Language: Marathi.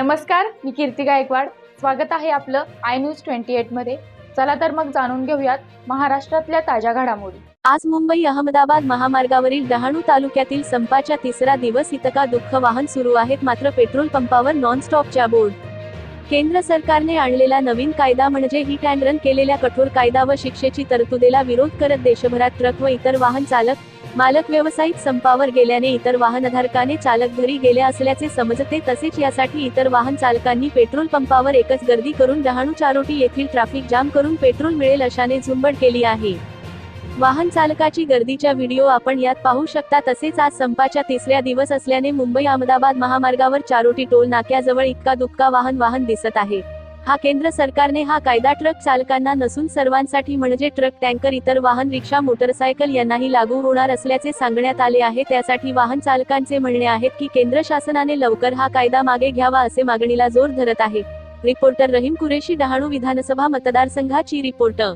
नमस्कार मी कीर्ती गायकवाड. स्वागत आहे आपलं आय न्यूज ट्वेंटी एटमध्ये. चला तर मग जाणून घेऊयात महाराष्ट्रातल्या ताज्या घडामोडी. आज मुंबई अहमदाबाद महामार्गावरील डहाणू तालुक्यातील संपाच्या तिसरा दिवस इतका दुःख वाहन सुरू आहेत मात्र पेट्रोल पंपावर नॉनस्टॉपच्या बोर्ड केंद्र सरकारने आणलेला नवीन कायदा म्हणजे हिट अँड रन केलेल्या कठोर कायदा व शिक्षेची तरतुदीला विरोध करत देशभरात ट्रक व इतर वाहन चालक मालक व्यावसायिक संपावर गेल्याने इतर वाहनधारकाने चालक घरी गेले असल्याचे समजते तसेच यासाठी इतर वाहन चालकांनी पेट्रोल पंपावर एकच गर्दी करून डहाणू चारोटी येथील ट्रॅफिक जाम करून पेट्रोल मिळेल अशाने झुंबड केली आहे. वाहन चालकाची गर्दीच्या व्हिडिओ आपण यात पाहू शकता तसेच आज संपाच्या तिसऱ्या दिवस असल्याने मुंबई अहमदाबाद महामार्गावर चारोटी टोल नाक्याजवळ इतका दुबका वाहन वाहन दिसत आहे. हा केंद्र सरकारने हा कायदा ट्रक चालकांना नसून सर्वांसाठी म्हणजे ट्रक टँकर इतर वाहन रिक्षा मोटरसायकल यांनाही लागू होणार असल्याचे सांगण्यात आले आहे. त्यासाठी वाहन चालकांचे म्हणणे आहेत की केंद्र शासनाने लवकर हा कायदा मागे घ्यावा असे मागणीला जोर धरत आहे. रिपोर्टर रहीम कुरेशी डहाणू विधानसभा मतदारसंघाची रिपोर्टर